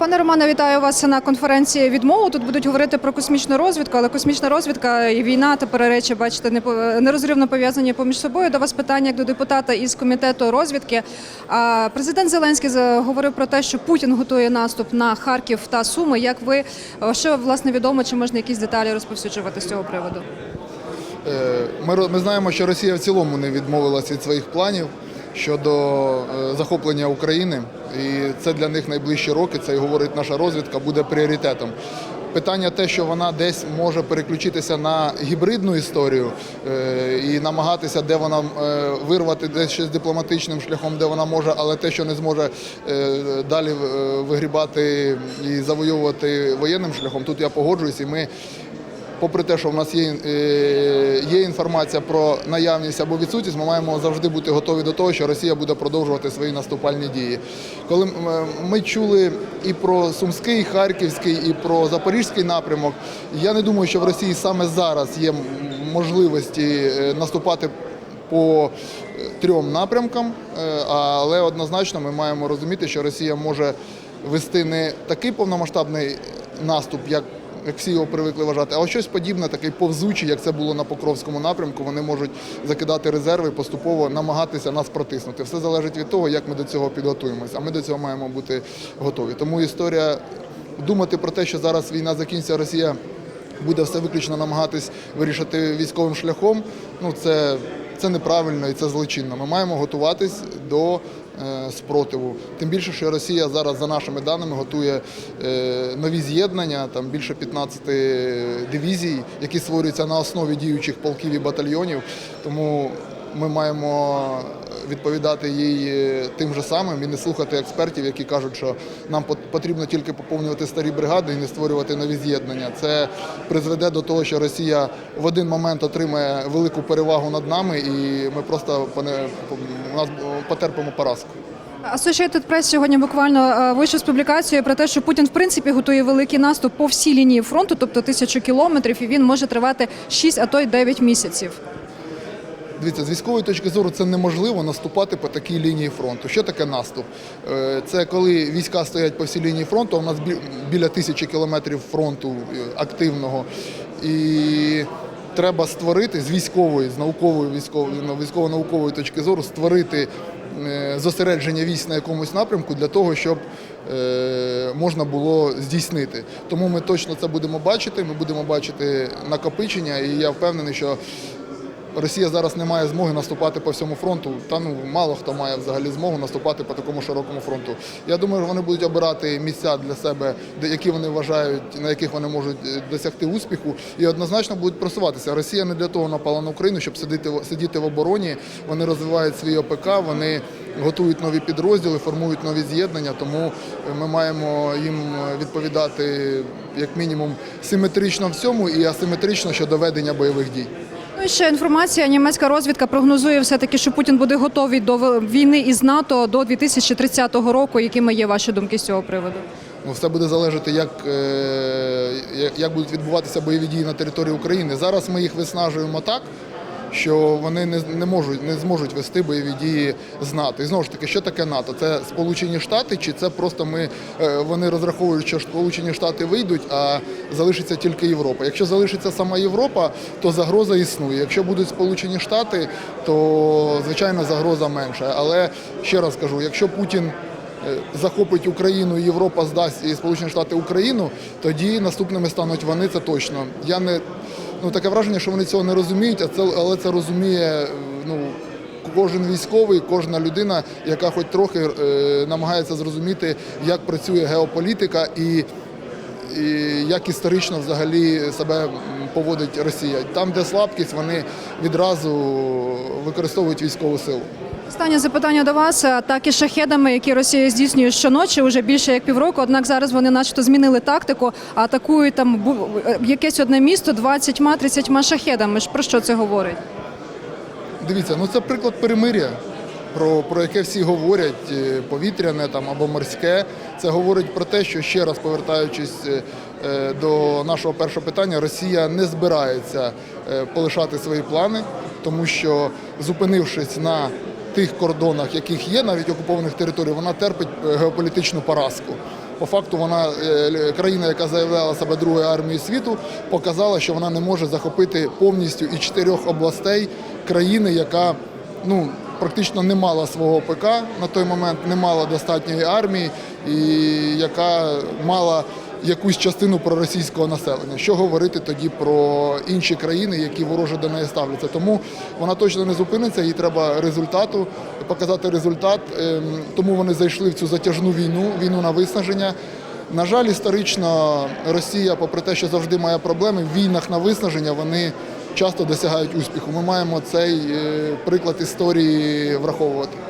Пане Романе, вітаю вас на конференції відмову. Тут будуть говорити про космічну розвідку, але космічна розвідка і війна тепер речі, бачите, нерозривно пов'язані поміж собою. До вас питання як до депутата із комітету розвідки. А президент Зеленський говорив про те, що Путін готує наступ на Харків та Суми. Як ви що власне відомо, чи можна якісь деталі розповсюджувати з цього приводу? Е, Ми, ми знаємо, що Росія в цілому не відмовилася від своїх планів щодо е, захоплення України, і це для них найближчі роки. Це і говорить наша розвідка, буде пріоритетом. Питання те, що вона десь може переключитися на гібридну історію е, і намагатися, де вона е, вирвати десь щось дипломатичним шляхом, де вона може, але те, що не зможе е, далі вигрібати і завойовувати воєнним шляхом, тут я погоджуюсь, і ми попри те, що в нас є, е, є інформація про наявність або відсутність, ми маємо завжди бути готові до того, що Росія буде продовжувати свої наступальні дії. Коли е, ми чули і про Сумський, Харківський, і про Запорізький напрямок, я не думаю, що в Росії саме зараз є можливості е, наступати по трьом напрямкам, але однозначно ми маємо розуміти, що Росія може вести не такий повномасштабний наступ, як як всі його привикли вважати, а ось щось подібне, такий повзучий, як це було на Покровському напрямку. Вони можуть закидати резерви поступово намагатися нас протиснути. Все залежить від того, як ми до цього підготуємося. А ми до цього маємо бути готові. Тому історія думати про те, що зараз війна закінчиться, Росія буде все виключно намагатись вирішити військовим шляхом. Ну це, це неправильно і це злочинно. Ми маємо готуватись до е, спротиву. Тим більше, що Росія зараз, за нашими даними, готує е, нові з'єднання, там більше 15 дивізій, які створюються на основі діючих полків і батальйонів. Тому ми маємо відповідати їй е, тим же самим і не слухати експертів, які кажуть, що нам пот- потрібно тільки поповнювати старі бригади і не створювати нові з'єднання. Це призведе до того, що Росія в один момент отримає велику перевагу над нами, і ми просто нас потерпимо поразку. Associated Press сьогодні буквально е, вийшов з публікацією про те, що Путін в принципі готує великий наступ по всій лінії фронту, тобто тисячу кілометрів, і він може тривати 6, а то й 9 місяців. Дивіться, з військової точки зору це неможливо наступати по такій лінії фронту. Що таке наступ? Е, Це коли війська стоять по всій лінії фронту, а у нас біля тисячі кілометрів фронту е, активного. І треба створити з військової, з наукової ну, військово-наукової точки зору, створити е, зосередження військ на якомусь напрямку для того, щоб можна було здійснити. Тому ми точно це будемо бачити. Ми будемо бачити накопичення, і я впевнений, що Росія зараз не має змоги наступати по всьому фронту. Та ну мало хто має взагалі змогу наступати по такому широкому фронту. Я думаю, вони будуть обирати місця для себе, які вони вважають, на яких вони можуть е, досягти успіху, і однозначно будуть просуватися. Росія не для того напала на Україну, щоб сидіти сидіти в обороні. Вони розвивають свій ОПК, вони готують нові підрозділи, формують нові з'єднання. Тому е, ми маємо їм відповідати як мінімум симетрично всьому і асиметрично щодо ведення бойових дій. Ще інформація. Німецька розвідка прогнозує все таки, що Путін буде готовий до війни із НАТО до 2030 року. Якими є ваші думки з цього приводу? Ну, все буде залежати, е, як- як будуть відбуватися бойові дії на території України. Зараз ми їх виснажуємо так, що вони не, не можуть не зможуть вести бойові дії з НАТО. І знову ж таки, що таке НАТО? Це Сполучені Штати, чи це просто ми е, вони розраховують, що Сполучені Штати вийдуть, а залишиться тільки Європа. Якщо залишиться сама Європа, то загроза існує. Якщо будуть Сполучені Штати, то звичайно загроза менша. Але ще раз кажу, якщо Путін е, захопить Україну, Європа здасть і Сполучені Штати Україну, тоді наступними стануть вони, це точно. Я не ну таке враження, що вони цього не розуміють, а це але це розуміє ну. Кожен військовий, кожна людина, яка хоч трохи е, намагається зрозуміти, як працює геополітика і, і як історично взагалі себе поводить Росія. Там, де слабкість, вони відразу використовують військову силу. Останнє запитання до вас. Атаки шахедами, які Росія здійснює щоночі, вже більше як півроку. Однак зараз вони, начебто, змінили тактику, атакують там бу- якесь одне місто 20-30 шахедами. Про що це говорить? Дивіться, ну це приклад перемиря, про, про яке всі говорять, е, повітряне там або морське. Це говорить про те, що ще раз повертаючись е, е, до нашого першого питання, Росія не збирається е, полишати свої плани, тому що зупинившись на тих кордонах, яких є, навіть окупованих територій, вона терпить е, геополітичну поразку. По факту, вона е, країна, яка заявляла себе другою армією світу, показала, що вона не може захопити повністю і чотирьох областей країни, яка ну практично не мала свого ПК на той момент, не мала достатньої армії, і яка мала якусь частину проросійського населення. Що говорити тоді про інші країни, які вороже до неї ставляться? Тому вона точно не зупиниться, їй треба результату, показати результат. Ем, Тому вони зайшли в цю затяжну війну, війну на виснаження. На жаль, історично Росія, попри те, що завжди має проблеми, в війнах на виснаження вони часто досягають успіху. Ми маємо цей е, приклад історії враховувати.